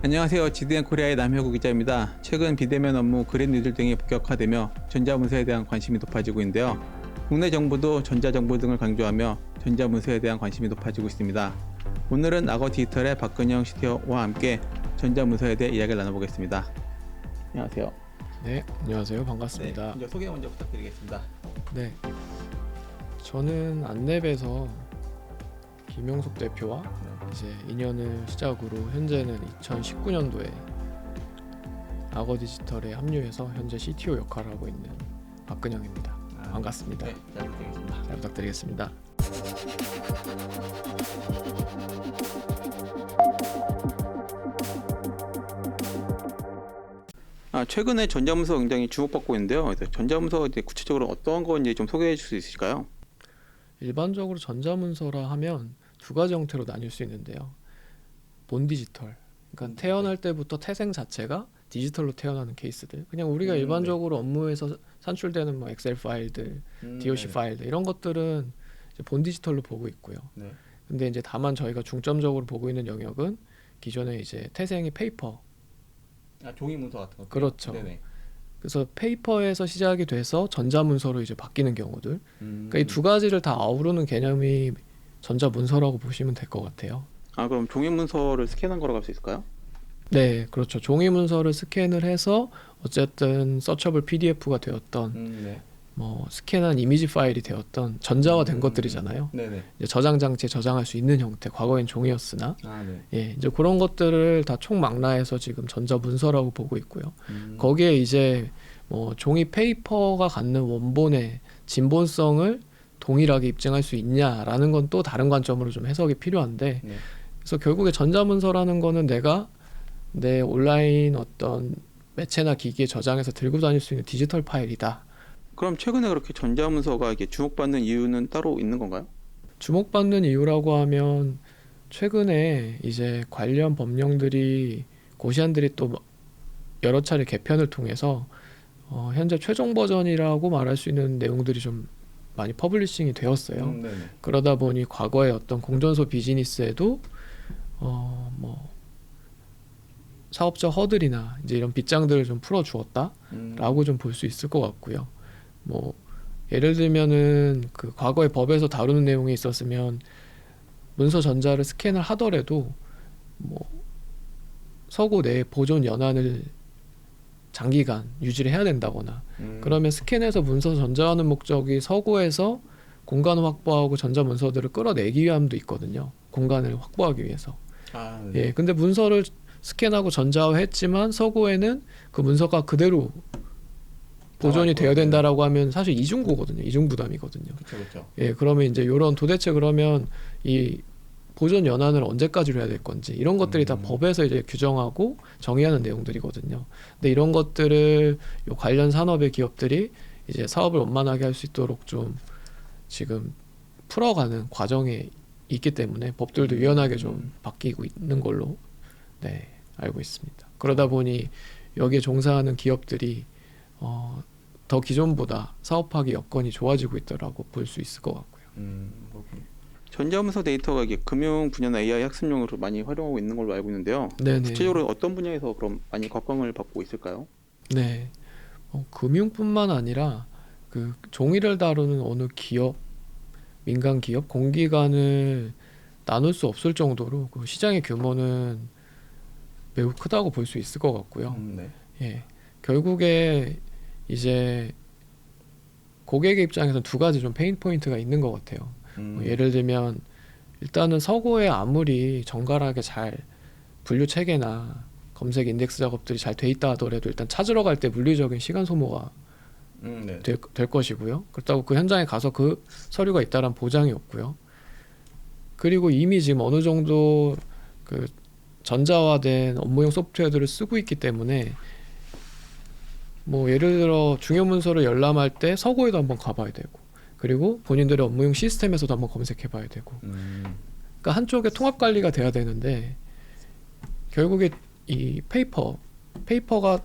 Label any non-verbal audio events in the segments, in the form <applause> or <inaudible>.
안녕하세요. 지드앤 코리아의 남효구 기자입니다. 최근 비대면 업무 그랜 뉴딜 등이 본격화되며 전자문서에 대한 관심이 높아지고 있는데요. 국내 정부도 전자정보 등을 강조하며 전자문서에 대한 관심이 높아지고 있습니다. 오늘은 악어 디지털의 박근영 CTO와 함께 전자문서에 대해 이야기를 나눠보겠습니다. 안녕하세요. 네, 안녕하세요. 반갑습니다. 먼저 소개 먼저 부탁드리겠습니다. 네. 저는 안랩에서 김용석 대표와 이제 인연을 시작으로 현재는 2019년도에 악어 디지털에 합류해서 현재 CTO 역할을 하고 있는 박근영입니다. 반갑습니다. 네, 잘 부탁드리겠습니다. 잘 부탁드리겠습니다. 아, 최근에 전자문서 굉장히 주목받고 있는데요. 전자문서 이제 구체적으로 어떤 건지 좀 소개해 줄 수 있으실까요? 일반적으로 전자문서라 하면 두 가지 형태로 나뉠 수 있는데요. 본 디지털. 그러니까 태어날 때부터 태생 자체가 디지털로 태어나는 케이스들. 그냥 우리가 음, 네. 일반적으로 업무에서 산출되는 뭐 엑셀 파일들, DOC 파일들 이런 것들은 본 디지털로 보고 있고요. 네. 근데 이제 다만 저희가 중점적으로 보고 있는 영역은 기존에 이제 태생이 페이퍼. 아, 종이 문서 같은 거. 그렇죠. 네네. 그래서 페이퍼에서 시작이 돼서 전자 문서로 이제 바뀌는 경우들. 음. 그러니까 이 두 가지를 다 아우르는 개념이 전자문서라고 보시면 될 것 같아요. 아 그럼 종이 문서를 스캔한 거라고 할 수 있을까요? 네, 그렇죠. 종이 문서를 스캔을 해서 어쨌든 서처블 PDF가 되었던 음, 네. 뭐 스캔한 이미지 파일이 되었던 전자화된 음, 것들이잖아요. 네네. 이제 저장 장치에 저장할 수 있는 형태. 과거엔 종이였으나 아 네. 예, 이제 그런 것들을 다 총망라해서 지금 전자 문서라고 보고 있고요. 음. 거기에 이제 뭐 종이 페이퍼가 갖는 원본의 진본성을 동일하게 입증할 수 있냐라는 건 또 다른 관점으로 좀 해석이 필요한데 네. 그래서 결국에 전자문서라는 거는 내가 내 온라인 어떤 매체나 기기에 저장해서 들고 다닐 수 있는 디지털 파일이다. 그럼 최근에 그렇게 전자문서가 이게 주목받는 이유는 따로 있는 건가요? 주목받는 이유라고 하면 최근에 이제 관련 법령들이 고시안들이 또 여러 차례 개편을 통해서 어, 현재 최종 버전이라고 말할 수 있는 내용들이 좀 많이 퍼블리싱이 되었어요. 음. 그러다 보니 과거의 어떤 공존소 비즈니스에도 어 뭐 사업적 허들이나 이제 이런 빗장들을 좀 풀어 주었다라고 음. 좀볼 수 있을 것 같고요. 뭐 예를 들면은 그 과거의 법에서 다루는 내용이 있었으면 문서 전자를 스캔을 하더라도 뭐 서고 내 보존 연한을 장기간 유지를 해야 된다거나 음. 그러면 스캔해서 문서 전자하는 목적이 서고에서 공간을 확보하고 전자 문서들을 끌어내기 위함도 있거든요. 공간을 확보하기 위해서. 아, 네. 예. 근데 문서를 스캔하고 전자화했지만 서고에는 그 문서가 그대로 보존이 되어야 된다라고 하면 사실 이중고거든요. 이중 부담이거든요. 그렇죠, 그렇죠. 예, 그러면 이제 요런 도대체 그러면 이 보존 연한을 언제까지로 해야 될 건지 이런 것들이 다 음. 법에서 이제 규정하고 정의하는 내용들이거든요. 근데 이런 것들을 요 관련 산업의 기업들이 이제 사업을 원만하게 할 수 있도록 좀 지금 풀어가는 과정에 있기 때문에 법들도 음. 유연하게 좀 바뀌고 있는 걸로 네 알고 있습니다. 그러다 보니 여기에 종사하는 기업들이 어, 더 기존보다 사업하기 여건이 좋아지고 있더라고 볼 수 있을 것 같고요. 음, 그렇군요. 전자문서 데이터가 이게 금융 분야나 AI 학습용으로 많이 활용하고 있는 걸로 알고 있는데요. 네네. 구체적으로 어떤 분야에서 그럼 많이 각광을 받고 있을까요? 네. 어, 금융뿐만 아니라 그 종이를 다루는 어느 기업, 민간 기업, 공기관을 나눌 수 없을 정도로 그 시장의 규모는 매우 크다고 볼 수 있을 것 같고요. 음, 네. 예. 결국에 이제 고객의 입장에서는 두 가지 좀 페인 포인트가 있는 것 같아요. 음, 뭐 예를 들면 일단은 서고에 아무리 정갈하게 잘 분류 체계나 검색 인덱스 작업들이 잘 돼 있다 하더라도 일단 찾으러 갈 때 물리적인 시간 소모가 음, 네. 될, 될 것이고요. 그렇다고 그 현장에 가서 그 서류가 있다란 보장이 없고요. 그리고 이미 지금 어느 정도 그 전자화된 업무용 소프트웨어들을 쓰고 있기 때문에 뭐 예를 들어 중요 문서를 열람할 때 서고에도 한번 가봐야 되고 그리고 본인들의 업무용 시스템에서도 한번 검색해봐야 되고 음, 그러니까 한쪽에 통합 관리가 돼야 되는데 결국에 이 페이퍼 페이퍼가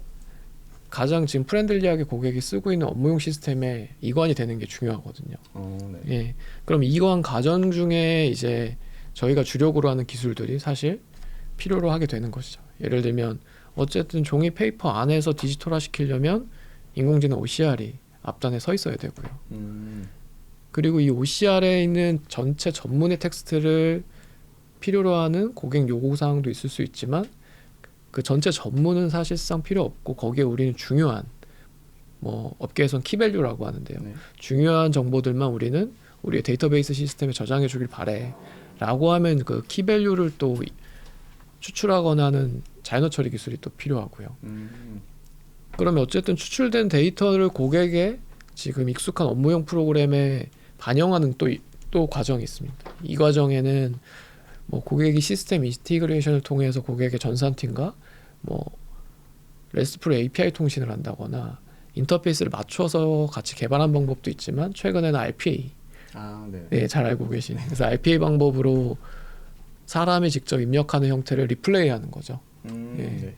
가장 지금 프렌들리하게 고객이 쓰고 있는 업무용 시스템에 이관이 되는 게 중요하거든요. 어, 네. 예. 그럼 이관 과정 중에 이제 저희가 주력으로 하는 기술들이 사실 필요로 하게 되는 것이죠. 예를 들면 어쨌든 종이 페이퍼 안에서 디지털화 시키려면 인공지능 OCR이 앞단에 서 있어야 되고요. 음. 그리고 이 OCR에 있는 전체 전문의 텍스트를 필요로 하는 고객 요구 사항도 있을 수 있지만 그 전체 전문은 사실상 필요 없고 거기에 우리는 중요한 뭐 업계에선 키밸류라고 하는데요. 네. 중요한 정보들만 우리는 우리의 데이터베이스 시스템에 저장해 주길 바래라고 하면 그 키밸류를 또 추출하거나 하는 자연어 처리 기술이 또 필요하고요. 음. 그러면 어쨌든 추출된 데이터를 고객의 지금 익숙한 업무용 프로그램에 반영하는 또, 이- 또 과정이 있습니다. 이 과정에는 뭐 고객이 시스템 인티그레이션을 통해서 고객의 전산팀과 뭐 레스트풀 API 통신을 한다거나 인터페이스를 맞춰서 같이 개발한 방법도 있지만 최근에는 RPA 아, 네. 네, 잘 알고 계시네. 그래서 RPA 방법으로 사람이 직접 입력하는 형태를 리플레이하는 거죠. 음. 예. 네.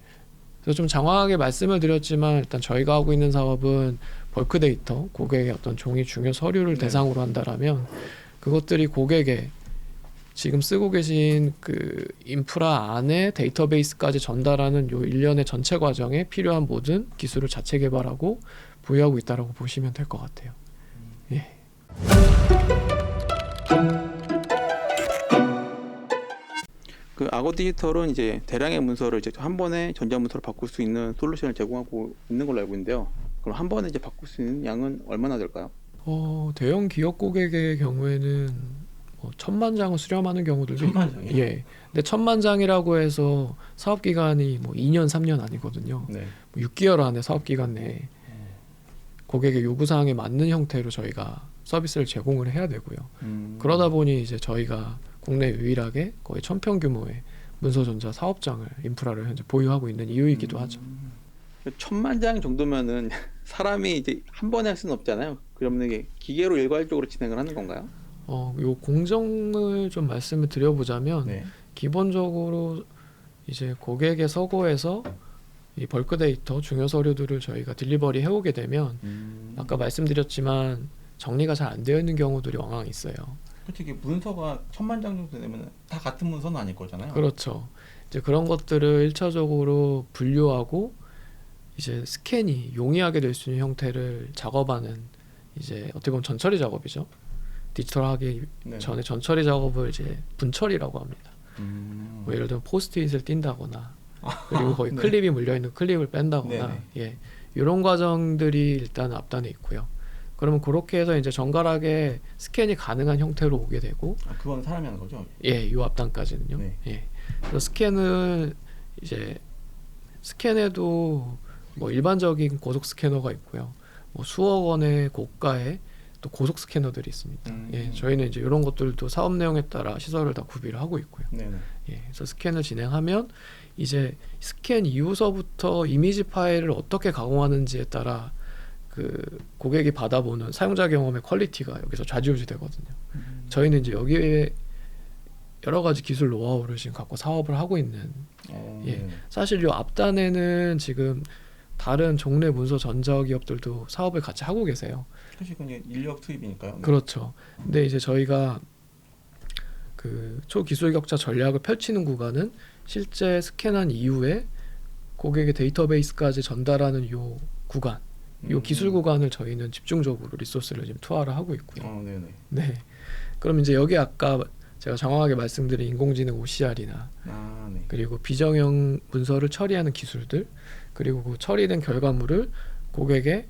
그래서 좀 장황하게 말씀을 드렸지만 일단 저희가 하고 있는 사업은 벌크 데이터, 고객의 어떤 종이 중요 서류를 네. 대상으로 한다라면 그것들이 고객의 지금 쓰고 계신 그 인프라 안에 데이터베이스까지 전달하는 요 일련의 전체 과정에 필요한 모든 기술을 자체 개발하고 보유하고 있다라고 보시면 될 것 같아요. 예. 그 악어 디지털은 이제 대량의 문서를 이제 한 번에 전자 문서로 바꿀 수 있는 솔루션을 제공하고 있는 걸로 알고 있는데요. 그럼 한 번에 이제 바꿀 수 있는 양은 얼마나 될까요? 어, 대형 기업 고객의 경우에는 뭐 천만 장을 수렴하는 경우들도 천만 있고, 장이요? 예. 근데 천만 장이라고 해서 사업 기간이 뭐 2년, 3년 아니거든요. 네. 뭐 6개월 안에 사업 기간 내에 고객의 요구 사항에 맞는 형태로 저희가 서비스를 제공을 해야 되고요. 음. 그러다 보니 이제 저희가 국내 유일하게 거의 천평 규모의 문서 전자 사업장을 인프라를 현재 보유하고 있는 이유이기도 하죠. 음. 천만 장 정도면은 <laughs> 사람이 이제 한 번에 할 수는 없잖아요. 그러면 이게 기계로 일괄적으로 진행을 하는 건가요? 어, 요 공정을 좀 말씀을 드려보자면 네. 기본적으로 이제 고객의 서고에서 이 벌크 데이터 중요 서류들을 저희가 딜리버리 해오게 되면 음. 아까 말씀드렸지만 정리가 잘 안 되어 있는 경우들이 왕왕 있어요. 솔직히 문서가 천만 장 정도 되면 다 같은 문서는 아닐 거잖아요. 그렇죠. 이제 그런 것들을 1차적으로 분류하고 이제 스캔이 용이하게 될 수 있는 형태를 작업하는 이제 어떻게 보면 전처리 작업이죠. 디지털하기 네. 전에 전처리 작업을 이제 분처리라고 합니다. 음. 뭐 예를 들면 포스트잇을 띈다거나 그리고 거기 <laughs> 네. 클립이 물려 있는 클립을 뺀다거나 네네. 예 이런 과정들이 일단 앞단에 있고요. 그러면 그렇게 해서 이제 정갈하게 스캔이 가능한 형태로 오게 되고 아, 그건 사람이 하는 거죠. 예, 요 앞단까지는요. 네. 예. 그래서 스캔은 이제 스캔에도 뭐 일반적인 고속 스캐너가 있고요. 뭐 수억 원의 고가의 또 고속 스캐너들이 있습니다. 음. 예, 저희는 이제 이런 것들도 사업 내용에 따라 시설을 다 구비를 하고 있고요. 네네. 예, 그래서 스캔을 진행하면 이제 스캔 이후서부터 이미지 파일을 어떻게 가공하는지에 따라 그 고객이 받아보는 사용자 경험의 퀄리티가 여기서 좌지우지 되거든요. 음. 저희는 이제 여기에 여러 가지 기술 노하우를 지금 갖고 사업을 하고 있는 어, 예. 네네. 사실 요 앞단에는 지금 다른 종래 문서 전자기업들도 사업을 같이 하고 계세요. 사실 이제 인력 투입이니까요. 네. 그렇죠. 근데 이제 저희가 그 초기술 격차 전략을 펼치는 구간은 실제 스캔한 이후에 고객의 데이터베이스까지 전달하는 요 구간, 요 음. 기술 구간을 저희는 집중적으로 리소스를 지금 투하를 하고 있고요. 어, 네네. 네. 그럼 이제 여기 아까 제가 정확하게 말씀드린 인공지능 OCR이나 아, 네. 그리고 비정형 문서를 처리하는 기술들 그리고 그 처리된 결과물을 고객의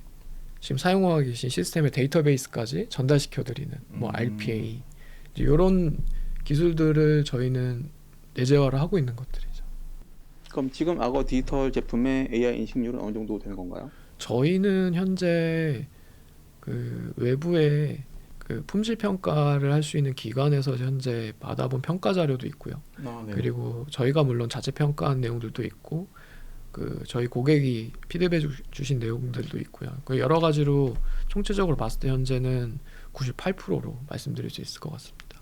지금 사용하고 계신 시스템의 데이터베이스까지 전달시켜 드리는 뭐 음. RPA 이런 기술들을 저희는 내재화를 하고 있는 것들이죠. 그럼 지금 악어 디지털 제품의 AI 인식률은 어느 정도 되는 건가요? 저희는 현재 그 외부에 그 품질 평가를 할 수 있는 기관에서 현재 받아본 평가 자료도 있고요. 아, 네. 그리고 저희가 물론 자체 평가한 내용들도 있고 그 저희 고객이 피드백 주- 주신 내용들도 있고요. 그 여러 가지로 총체적으로 봤을 때 현재는 98%로 말씀드릴 수 있을 것 같습니다.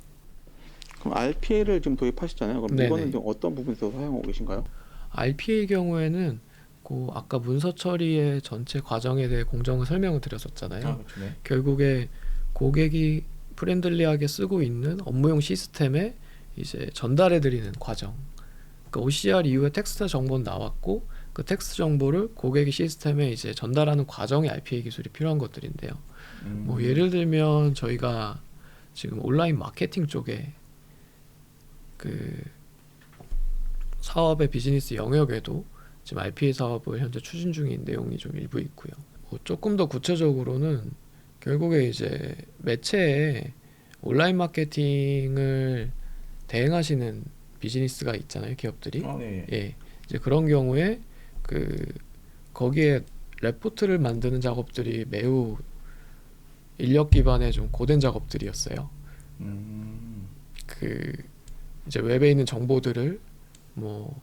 그럼 RPA를 지금 도입하셨잖아요. 그럼 네네. 이거는 좀 어떤 부분에서 사용하고 계신가요? RPA 경우에는 그 아까 문서 처리의 전체 과정에 대해 공정을 설명을 드렸었잖아요. 아, 그렇죠. 네. 결국에 고객이 프렌들리하게 쓰고 있는 업무용 시스템에 이제 전달해 드리는 과정 그러니까 OCR 이후에 텍스트 정보는 나왔고 그 텍스트 정보를 고객의 시스템에 이제 전달하는 과정에 RPA 기술이 필요한 것들인데요. 음. 뭐 예를 들면 저희가 지금 온라인 마케팅 쪽에 그 사업의 비즈니스 영역에도 지금 RPA 사업을 현재 추진 중인 내용이 좀 일부 있고요. 뭐 조금 더 구체적으로는 결국에 이제 매체에 온라인 마케팅을 대행하시는 비즈니스가 있잖아요, 기업들이. 아, 네. 예, 이제 그런 경우에 그 거기에 레포트를 만드는 작업들이 매우 인력 기반의 좀 고된 작업들이었어요. 음. 그 이제 웹에 있는 정보들을 뭐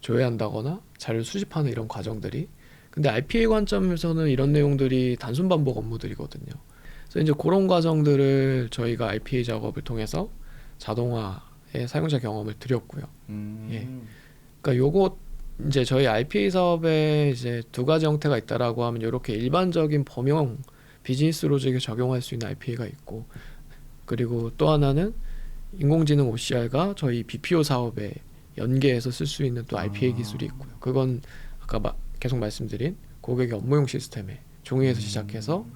조회한다거나 자료를 수집하는 이런 과정들이 근데 RPA 관점에서는 이런 내용들이 단순 반복 업무들이거든요. 그래서 이제 그런 과정들을 저희가 RPA 작업을 통해서 자동화의 사용자 경험을 드렸고요. 음. 예. 그러니까 요것 이제 저희 RPA 사업에 이제 두 가지 형태가 있다라고 하면 이렇게 일반적인 범용 비즈니스 로직에 적용할 수 있는 RPA가 있고 그리고 또 하나는 인공지능 OCR과 저희 BPO 사업에 연계해서 쓸 수 있는 또 RPA 아. 기술이 있고요. 그건 아까 마- 계속 말씀드린 고객의 업무용 시스템에 종이에서 시작해서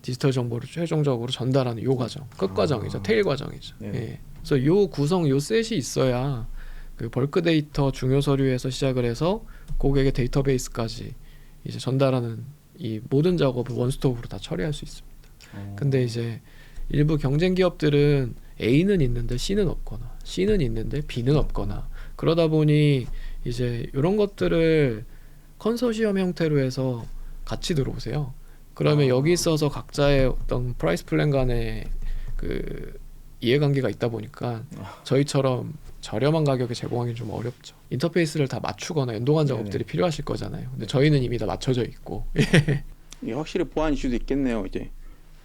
디지털 정보를 최종적으로 전달하는 요 과정, 끝 과정이죠, 아. 테일 과정이죠. 네. 예. 그래서 요 구성, 요 셋이 있어야 그 벌크 데이터 중요 서류에서 시작을 해서 고객의 데이터베이스까지 이제 전달하는 이 모든 작업을 원스톱으로 다 처리할 수 있습니다. 어. 근데 이제 일부 경쟁 기업들은 A는 있는데 C는 없거나 C는 있는데 B는 없거나 그러다 보니 이제 이런 것들을 컨소시엄 형태로 해서 같이 들어오세요. 그러면 아. 여기 있어서 각자의 어떤 프라이스 플랜 간의 그 이해관계가 있다 보니까 아. 저희처럼 저렴한 가격에 제공하기 좀 어렵죠. 인터페이스를 다 맞추거나 연동한 네네. 작업들이 필요하실 거잖아요. 근데 저희는 이미 다 맞춰져 있고 <laughs> 이게 확실히 보안 이슈도 있겠네요. 이제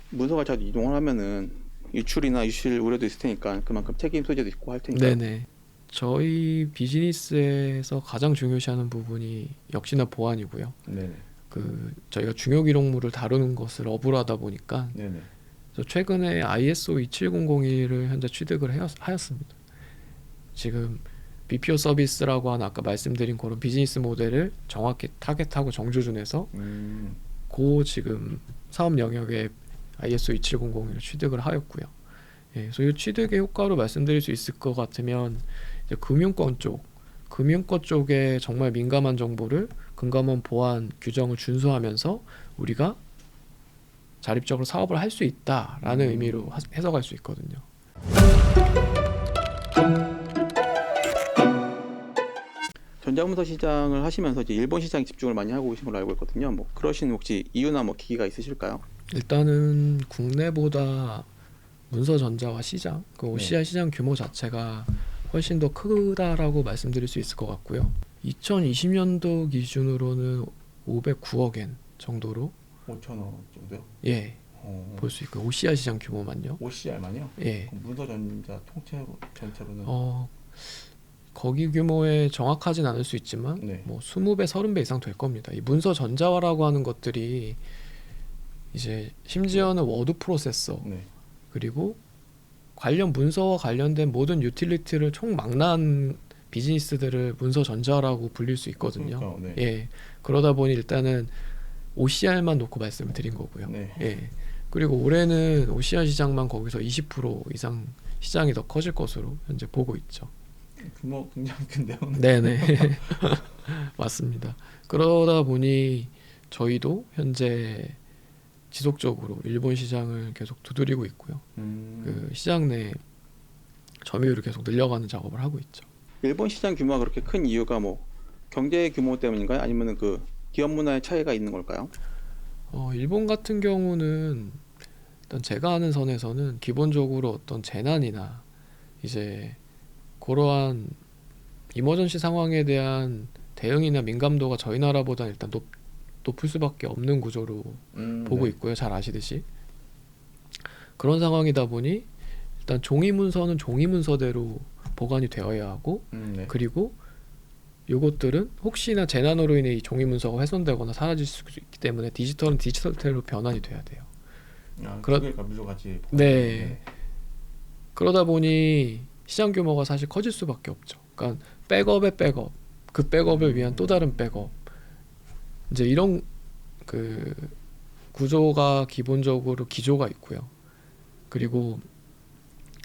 문서가 자주 이동을 하면은 유출이나 유실 우려도 있을 테니까 그만큼 책임 소재도 있고 할 테니까. 네네. 저희 비즈니스에서 가장 중요시하는 부분이 역시나 보안이고요. 네네. 그 저희가 중요 기록물을 다루는 것을 업으로 하다 보니까 네네. 그래서 최근에 ISO 27001을 현재 취득을 하였, 하였습니다. 지금 BPO 서비스라고 하는 아까 말씀드린 그런 비즈니스 모델을 정확히 타겟하고 정조준해서 음. 고 지금 사업 영역에 ISO 27001을 취득을 하였고요. 예, 그래서 이 취득의 효과로 말씀드릴 수 있을 것 같으면 이제 금융권 쪽, 금융권 쪽에 정말 민감한 정보를 금감원 보안 규정을 준수하면서 우리가 자립적으로 사업을 할 수 있다라는 음. 의미로 하- 해석할 수 있거든요. 전자문서 시장을 하시면서 이제 일본 시장에 집중을 많이 하고 계신 걸로 알고 있거든요. 뭐 그러신 혹시 이유나 뭐 계기가 있으실까요? 일단은 국내보다 문서 전자화 시장, 그 OCR 시장 규모 자체가 훨씬 더 크다라고 말씀드릴 수 있을 것 같고요. 2020년도 기준으로는 509억엔 정도로 5천 원 정도요? 예, 어. 볼수 있고 OCR 시장 규모만요. OCR만요? 예. 문서 전자 통째로 전체로는 어 거기 규모에 정확하진 않을 수 있지만 네. 뭐 20배, 30배 이상 될 겁니다. 이 문서 전자화라고 하는 것들이 이제 심지어는 워드 프로세서 네. 그리고 관련 문서와 관련된 모든 유틸리티를 총망라한 비즈니스들을 문서 전자라고 불릴 수 있거든요. 그러니까, 네. 예. 그러다 보니 일단은 OCR만 놓고 말씀을 드린 거고요. 네. 예. 그리고 올해는 OCR 시장만 거기서 20% 이상 시장이 더 커질 것으로 현재 보고 있죠. 규모 굉장히 큰데요. 네네 <laughs> 맞습니다. 그러다 보니 저희도 현재 지속적으로 일본 시장을 계속 두드리고 있고요. 음. 그 시장 내 점유율을 계속 늘려가는 작업을 하고 있죠. 일본 시장 규모가 그렇게 큰 이유가 뭐 경제 규모 때문인가요? 아니면은 그 기업 문화의 차이가 있는 걸까요? 어, 일본 같은 경우는 일단 제가 아는 선에서는 기본적으로 어떤 재난이나 이제 그러한 이머전시 상황에 대한 대응이나 민감도가 저희 나라보다는 일단 높, 높을 수밖에 없는 구조로 음, 보고 네. 있고요. 잘 아시듯이 그런 상황이다 보니 일단 종이 문서는 종이 문서대로 보관이 되어야 하고 음, 네. 그리고 요것들은 혹시나 재난으로 인해 이 종이 문서가 훼손되거나 사라질 수 있기 때문에 디지털은 디지털로 변환이 돼야 돼요. 아, 두 개가 밀로 같이. 네. 그러다 보니 시장 규모가 사실 커질 수밖에 없죠. 그러니까 백업의 백업, 그 백업을 위한 또 다른 백업. 이제 이런 그 구조가 기본적으로 기조가 있고요. 그리고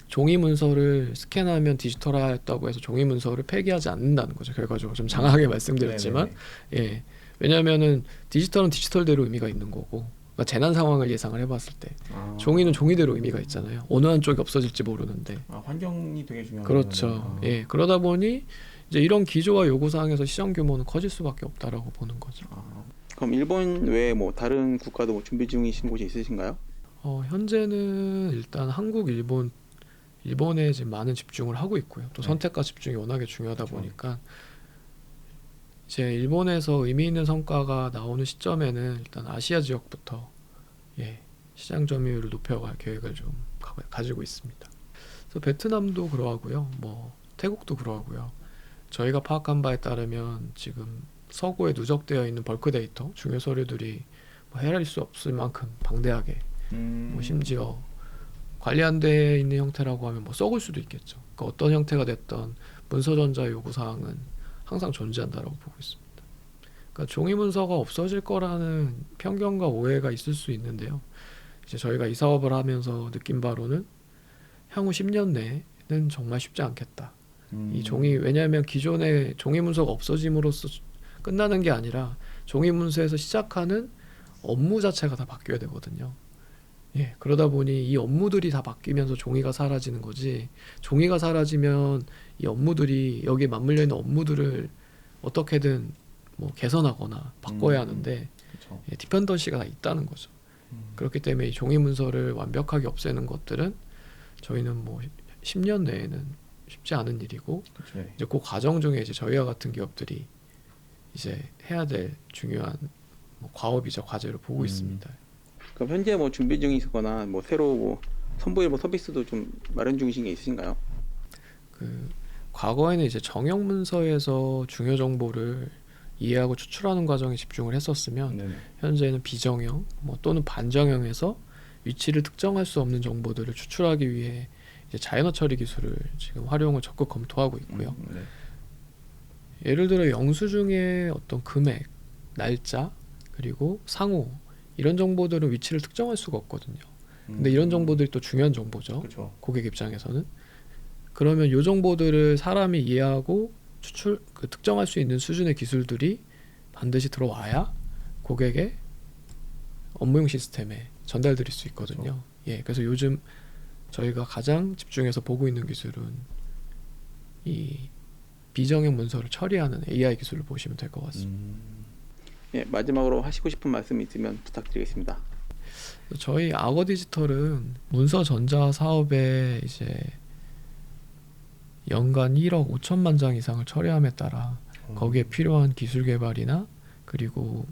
종이 문서를 스캔하면 디지털화했다고 해서 종이 문서를 폐기하지 않는다는 거죠. 결과적으로 좀 장하게 말씀드렸지만 네네네. 예. 왜냐하면은 디지털은 디지털대로 의미가 있는 거고 그러니까 재난 상황을 예상을 해봤을 때 아. 종이는 종이대로 의미가 있잖아요. 어느 한쪽이 없어질지 모르는데 아, 환경이 되게 중요한 그렇죠. 거네요. 아. 예. 그러다 보니 이제 이런 기조와 요구 사항에서 시장 규모는 커질 수밖에 없다라고 보는 거죠. 아, 그럼 일본 외에 뭐 다른 국가도 뭐 준비 중이신 곳이 있으신가요? 어, 현재는 일단 한국, 일본, 일본에 지금 많은 집중을 하고 있고요. 또 네. 선택과 집중이 워낙에 중요하다 그렇죠. 보니까 이제 일본에서 의미 있는 성과가 나오는 시점에는 일단 아시아 지역부터 예, 시장 점유율을 높여갈 계획을 좀 가, 가지고 있습니다. 그래서 베트남도 그러하고요. 뭐 태국도 그러하고요. 저희가 파악한 바에 따르면 지금 서구에 누적되어 있는 벌크 데이터 중요 서류들이 뭐 헤아릴 수 없을 만큼 방대하게 음. 뭐 심지어 관리 안 돼 있는 형태라고 하면 뭐 썩을 수도 있겠죠. 그러니까 어떤 형태가 됐던 문서 전자 요구 사항은 항상 존재한다라고 보고 있습니다. 그러니까 종이 문서가 없어질 거라는 편견과 오해가 있을 수 있는데요. 이제 저희가 이 사업을 하면서 느낀 바로는 향후 10년 내에는 정말 쉽지 않겠다. 음. 이 종이 왜냐하면 기존의 종이 문서가 없어짐으로써 끝나는 게 아니라 종이 문서에서 시작하는 업무 자체가 다 바뀌어야 되거든요. 예, 그러다 보니 이 업무들이 다 바뀌면서 종이가 사라지는 거지. 종이가 사라지면 이 업무들이 여기에 맞물려 있는 업무들을 어떻게든 뭐 개선하거나 바꿔야 음. 하는데 그렇죠. 예, 디펜던시가 다 있다는 거죠. 음. 그렇기 때문에 이 종이 문서를 완벽하게 없애는 것들은 저희는 뭐 10년 내에는 쉽지 않은 일이고 그렇죠. 예. 이제 그 과정 중에 이제 저희와 같은 기업들이 이제 해야 될 중요한 뭐 과업이자 과제로 보고 음. 있습니다. 그럼 현재 뭐 준비 중이시거나 뭐 새로 뭐 선보일 뭐 서비스도 좀 마련 중이신 게 있으신가요? 그 과거에는 이제 정형 문서에서 중요 정보를 이해하고 추출하는 과정에 집중을 했었으면 네네. 현재는 비정형 뭐 또는 반정형에서 위치를 특정할 수 없는 정보들을 추출하기 위해 이제 자연어 처리 기술을 지금 활용을 적극 검토하고 있고요. 음, 네. 예를 들어 영수증의 어떤 금액, 날짜, 그리고 상호 이런 정보들은 위치를 특정할 수가 없거든요. 근데 이런 정보들이 또 중요한 정보죠. 그렇죠. 고객 입장에서는 그러면 이 정보들을 사람이 이해하고 추출 그 특정할 수 있는 수준의 기술들이 반드시 들어와야 고객의 업무용 시스템에 전달드릴 수 있거든요. 예, 그래서 요즘 저희가 가장 집중해서 보고 있는 기술은 이 비정형 문서를 처리하는 AI 기술을 보시면 될 것 같습니다. 음. 예, 마지막으로 하시고 싶은 말씀 있으면 부탁드리겠습니다. 저희 악어 디지털은 문서 전자 사업에 이제 연간 1억 5천만 장 이상을 처리함에 따라 음. 거기에 필요한 기술 개발이나 그리고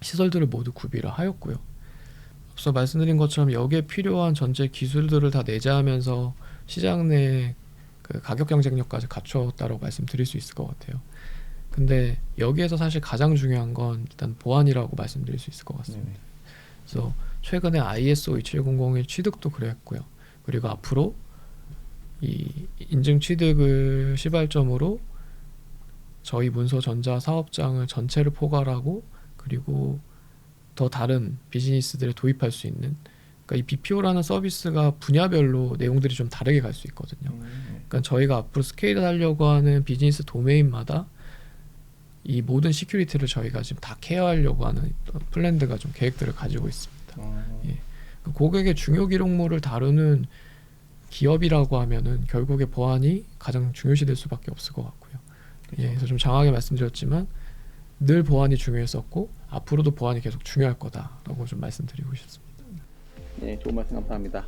시설들을 모두 구비를 하였고요. 앞서 말씀드린 것처럼 여기에 필요한 전체 기술들을 다 내재하면서 시장 내 그 가격 경쟁력까지 갖추었다고 말씀드릴 수 있을 것 같아요. 근데 여기에서 사실 가장 중요한 건 일단 보안이라고 말씀드릴 수 있을 것 같습니다. 네네. 그래서 최근에 ISO 27001 취득도 그랬고요. 그리고 앞으로 이 인증 취득을 시발점으로 저희 문서 전자 사업장을 전체를 포괄하고 그리고 더 다른 비즈니스들에 도입할 수 있는 그러니까 이 BPO라는 서비스가 분야별로 내용들이 좀 다르게 갈 수 있거든요. 음, 네. 그러니까 저희가 앞으로 스케일을 하려고 하는 비즈니스 도메인마다 이 모든 시큐리티를 저희가 지금 다 케어하려고 하는 플랜들과 좀 계획들을 가지고 있습니다. 어, 예. 그 고객의 중요 기록물을 다루는 기업이라고 하면은 결국에 보안이 가장 중요시 될 수밖에 없을 것 같고요. 예, 그래서 좀 장하게 말씀드렸지만 늘 보안이 중요했었고 앞으로도 보안이 계속 중요할 거다라고 좀 말씀드리고 싶습니다. 예, 좋은 말씀 감사합니다.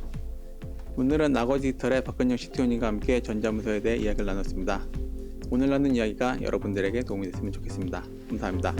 오늘은 나거 디지털의 박근영 CTO님과 함께 전자문서에 대해 이야기를 나눴습니다. 오늘 나눈 이야기가 여러분들에게 도움이 됐으면 좋겠습니다. 감사합니다.